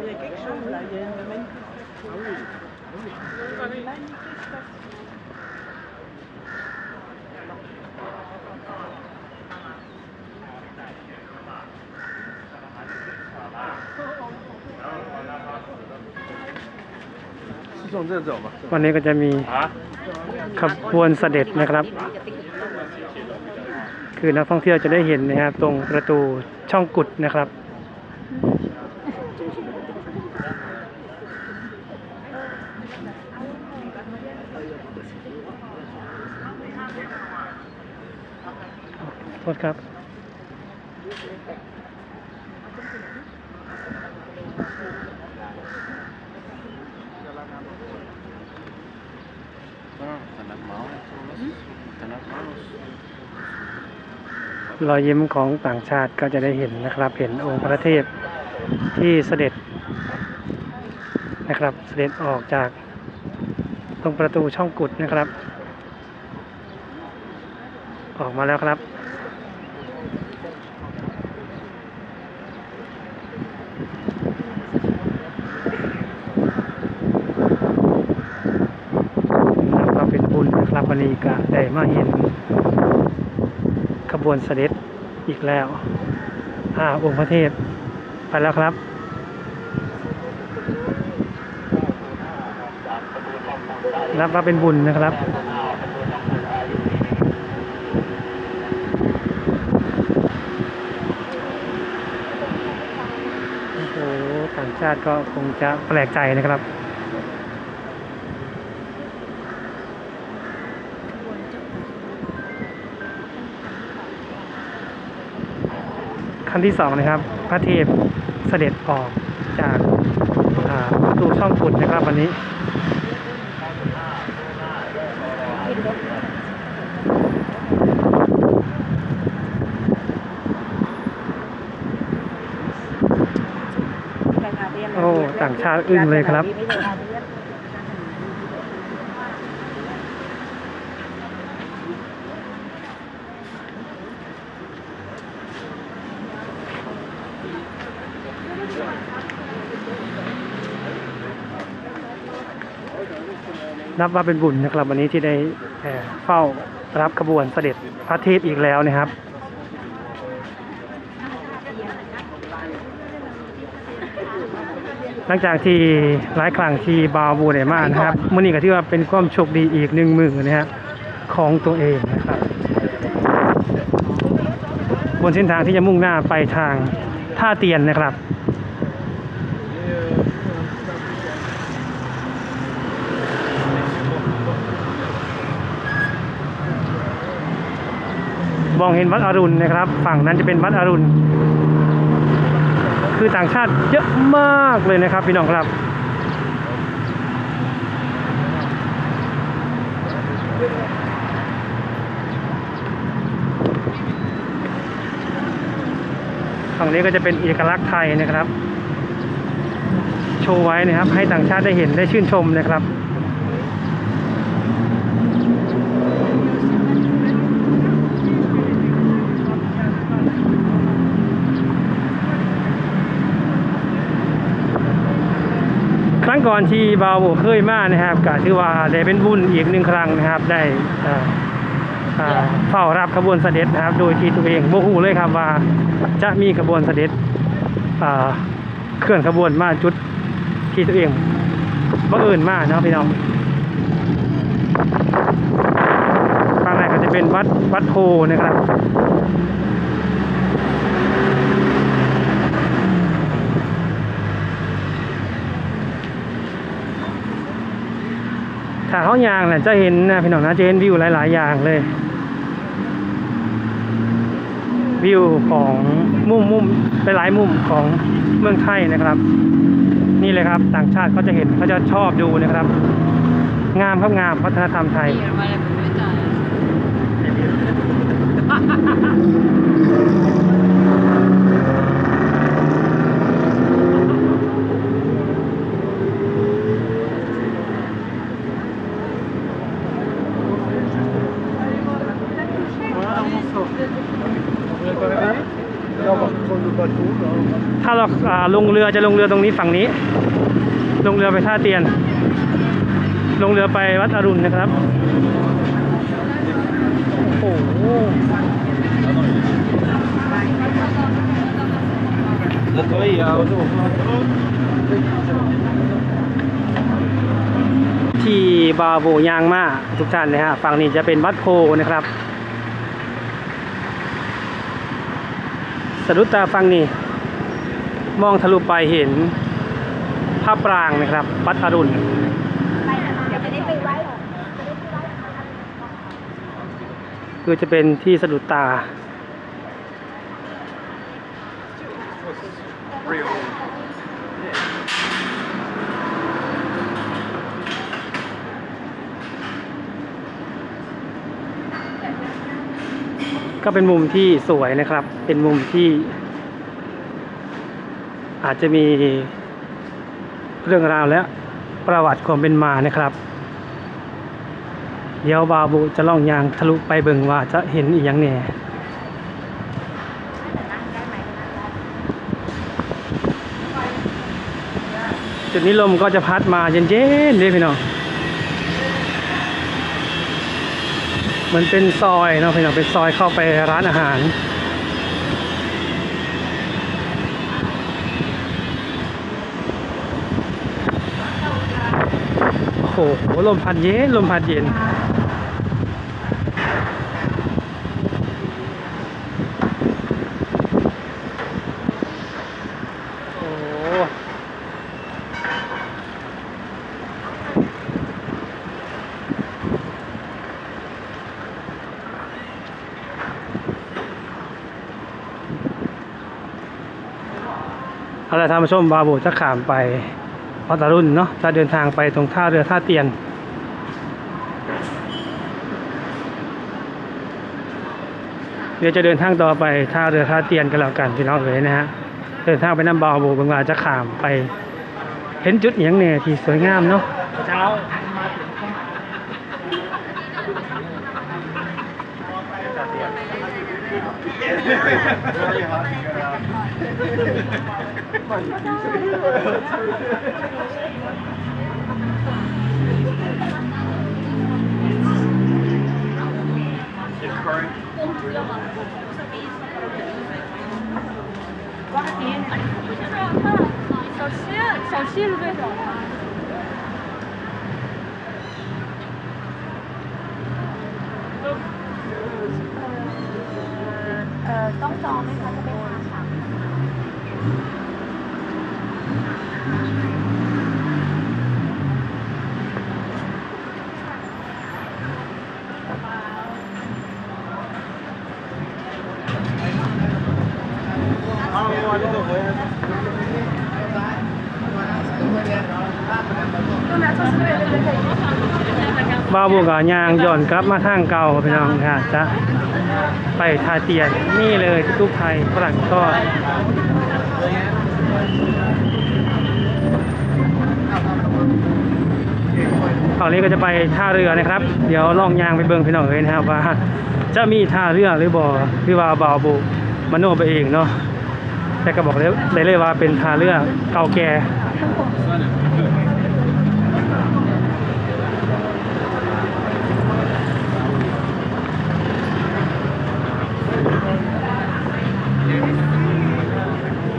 Il y a quelque chose là, il y a une manifestation. Ah oui, oui. Une manifestation. วันนี้ก็จะมีขบวนเสด็จนะครับ คือนักท่องเที่ยวจะได้เห็นนะครับ ตรงประตูช่องกุดนะครับโทษครับ รอยยิ้มของต่างชาติก็จะได้เห็นนะครับ เห็นองค์พระเทพที่เสด็จนะครับ เสด็จออกจากตรงประตูช่องกุดนะครับ ออกมาแล้วครับนับว่าเป็นบุญนะครับวันนี้ก็ได้มาเห็น วนเสด็จอีกแล้ว อ่า องค์พระเทพ ไปแล้วครับรับว่าเป็นบุญนะครับ โอ้โหต่างชาติก็คงจะแปลกใจนะครับ ขั้นที่สองนะครับ พระเทพเสด็จออกจากอ่าประตูช่องกุดนะครับวันนี้โอ้ต่างชาติอึ้งเลยครับ นับว่าเป็นบุญนะครับ วันนี้ที่ได้เฝ้ารับขบวนเสด็จพระเทพอีกแล้วนะครับหลังจากที่หลายครั้งที่บาวบูได้มานะครับมื่อนี้ก็ที่ว่าเป็นความโชคดีอีกหนึ่งมือนะฮะของตัวเองนะครับ บนเส้นทางที่จะมุ่งหน้าไปทางท่าเตียนนะครับ มองเห็นวัดอรุณนะครับ ฝั่งนั้นจะเป็นวัดอรุณ คือต่างชาติเยอะมากเลยนะครับพี่น้องครับ ฝั่งนี้ก็จะเป็นเอกลักษณ์ไทยนะครับ โชว์ไว้นะครับ ให้ต่างชาติได้เห็นได้ชื่นชมนะครับ งก่อนที่บาวโบเคยมานะครับก็ถือว่าได้เป็นบุญอีกหนึ่งครั้งนะครับ ได้เอ่อเอ่อเฝ้ารับขบวนเสด็จนะครับ โดยที่ตัวเองโมหูเลยครับว่าจะมีขบวนเสด็จเอ่อเคลื่อนขบวนมาจุดที่ตัวเองบังเอิญมากนะครับพี่น้องข้างในก็จะเป็นวัดวัดโพนะครับ ถ้าเขา ยางเนี่ยจะเห็นนะพี่น้องนะจะเห็นวิวหลาย ๆ อย่างเลย วิวของมุมมุมไปหลายมุมของเมืองไทยนะครับ นี่เลยครับต่างชาติเขาจะเห็นเขาจะชอบดูนะครับ งามครับงามวัฒนธรรมไทย Voilà un morceau. Ja, maar gewoon de bateau, dan. ถ้าเราอ่า ลงเรือจะลงเรือตรงนี้ฝั่งนี้ ลงเรือไปท่าเตียน ลงเรือไปวัดอรุณนะครับโอ้โห Dat wil je houden. ที่บาโบยางมาทุกท่านนะฮะฝั่งนี้จะเป็นวัดโพนะครับสะดุดตาฝั่งนี้ มองทะลุไปเห็นภาพปรางนะครับวัดอรุณยังไม่ได้ไปไหว้หรอกคือจะเป็นที่สะดุดตา ก็เป็นมุมที่สวยนะครับ เป็นมุมที่ อาจจะมีเรื่องราวและประวัติความเป็นมานะครับ เดี๋ยวบาบูจะล่องยางทะลุไปเบิงว่าจะเห็นอีกอย่างแหน่จุดนี้ลมก็จะพัดมาเย็นๆเลยพี่น้อง เหมือนเป็นซอยเนาะพี่น้องเป็นซอยเข้าไปร้านอาหาร โอ้โหลมพัดเย็น ลมพัดเย็น โอ้โหเอาละท่านผู้ชมบาบูจะขามไป พัทรุ่นเนาะจะเดินทางไปตรงท่าเรือท่าเตียน เดี๋ยวจะเดินทางต่อไปท่าเรือท่าเตียนกันแล้วกันพี่น้องเลยนะฮะเดินทางไปน้ำบาวโบบางวาจะขามไป เห็นจุดอย่างเนี่ยที่สวยงามเนาะเช้า 小七，小七是最小的。 ต้องจองไหมคะจะไปทาน ค่ะบาวกับยางย่อนกลับมาทางเก่าพี่น้องนะฮะจะไปท่าเตียนนี่เลยทุกไทยฝรั่งก็ฝั่งนี้ก็จะไปท่าเรือนะครับ เดี๋ยวล่องยางไปเบิ่งพี่น้องเลยนะครับว่าจะมีท่าเรือหรือบ่หรือว่าบ่าวบุมโนไปเองเนาะแต่ก็บอกเลยได้เลยว่าเป็นท่าเรือเก่าแก่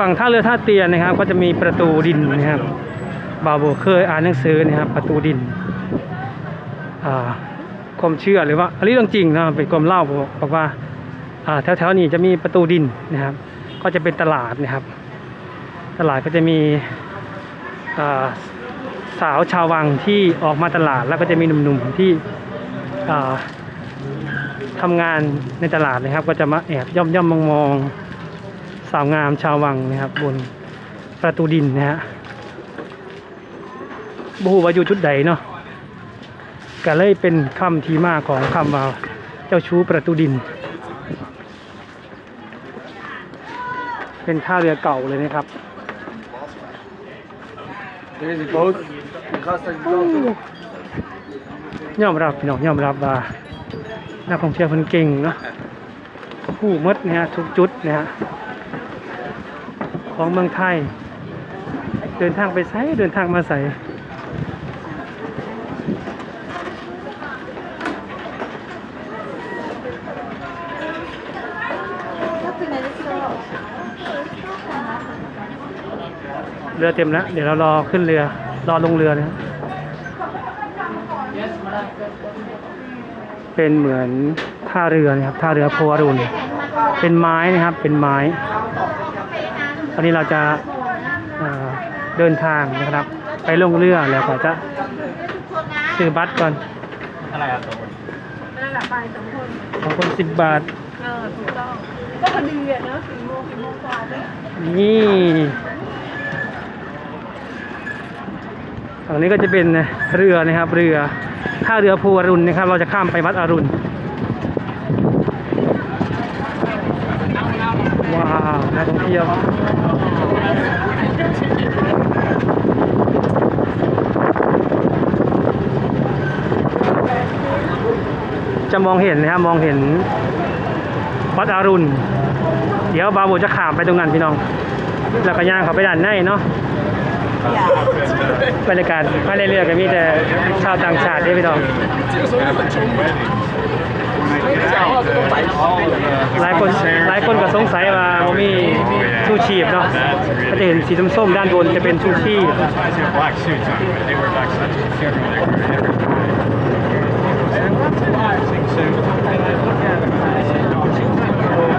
ฝั่งท่าเรือท่าเตียนนะครับ ก็จะมีประตูดินนะครับบาโบเคยอ่านหนังสือนะครับ ประตูดินอ่าความเชื่อหรือว่าอันนี้เรื่องจริงนะเป็นความเล่าบอกว่าอ่าแถวๆนี้จะมีประตูดินนะครับ ก็จะเป็นตลาดนะครับ ตลาดก็จะมีอ่าสาวชาววังที่ออกมาตลาดแล้วก็จะมีหนุ่มๆที่อ่าทำงานในตลาดนะครับ ก็จะมาแอบย่อมย่อมมองมอง สาวงามชาววังนะครับ บนประตูดินนะฮะบูว่าอยู่จุดใดเนาะก็เลยเป็นคำที่มาของคำว่าเจ้าชู้ประตูดิน เป็นท่าเรือเก่าเลยนะครับ ยอมรับพี่น้องยอมรับว่านักท่องเที่ยวเพิ่นเก่งเนาะหูหมดนะฮะทุกจุดนะฮะ ของเมืองไทย เดินทางไปไสเดินทางมาใสเรือเต็มแล้ว เดี๋ยวเรารอขึ้นเรือ รอลงเรือนะครับเป็นเหมือนท่าเรือนะครับท่าเรือโพวารุณเป็นไม้นะครับ เป็นไม้ ตอนนี้เราจะเอ่อเดินทางนะครับ ไปลงเรือแล้วก็จะซื้อบัตรก่อนอะไรอะตัวนั่นแหละไปสองคนสองคนสิบบาทเออถูกต้องก็พอดีอะเนอะสี่โมงสี่โมงกว่าด้วยนี่ฝั่งนี้ก็จะเป็นเรือนะครับ เรือท่าเรือภูอรุณนะครับ เราจะข้ามไปวัดอรุณ ว้าวนักท่องเที่ยว จะมองเห็นนะครับมองเห็นวัดอรุณ เดี๋ยวบาโบจะขามไปตรงนั้นพี่น้อง แล้วก็ย่างเขาไปด้านในเนาะบรรยากาศภายในเรือก็มีแต่ชาวต่างชาติด้วยพี่น้องหลายคนหลายคนก็สงสัยว่าบ่มีชูชีพเนาะก็จะเห็นสีส้มๆด้านบนจะเป็นชูชีพ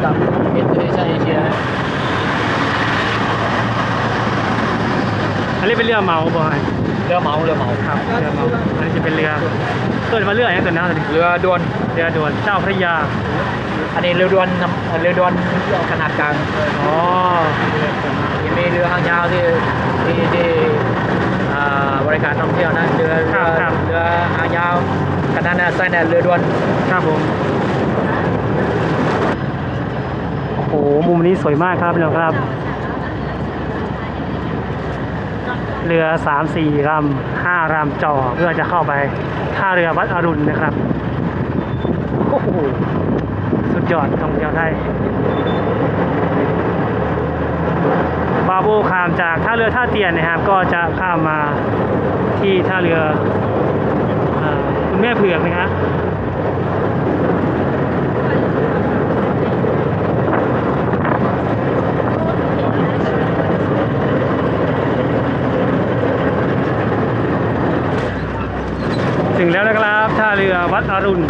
กับเอ็นเอเชียเอเชียอันนี้เป็นเรือเหมาบ่อยเรือเหมาเรือเหมาครับเรือเหมาอันนี้จะเป็นเรือเกิดมาเรืออย่างตัวนั้นเลยเรือด่วนเรือด่วนเจ้าพระยา อันนี้เรือด่วนนำเรือด่วนขนาดกลางอ๋อยังมีเรือหางยาวที่ที่ที่อ่าบริการท่องเที่ยวนะเรือเรือเรือหางยาว ขนาดนั้นไซน์เนี่ยเรือด่วนครับผมโอ้โหมุมนี้สวยมากครับพี่น้องครับ เรือสามสี่ลำห้าลำจ่อเพื่อจะเข้าไปท่าเรือวัดอรุณนะครับโอ้โหสุดยอดท่องเที่ยวไทยบาโบข้ามจากท่าเรือท่าเตียนนะครับ ก็จะข้ามมาที่ท่าเรือ แม่เผือกนะครับถึงแล้วนะครับท่าเรือวัดอรุณ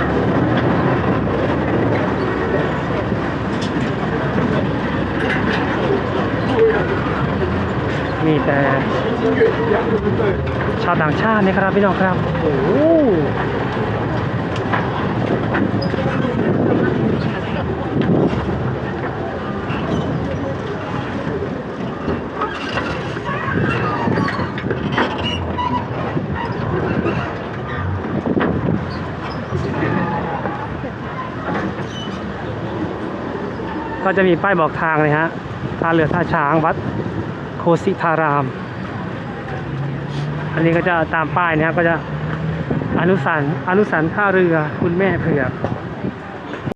มีแต่ชาวต่างชาตินะครับพี่น้องครับ โอ้ ก็จะมีป้ายบอกทางเลยฮะท่าเรือท่าช้างวัดโคสิธาราม อันนี้ก็จะตามป้ายนะครับก็จะอนุสันอนุสันท่าเรือคุณแม่เผือก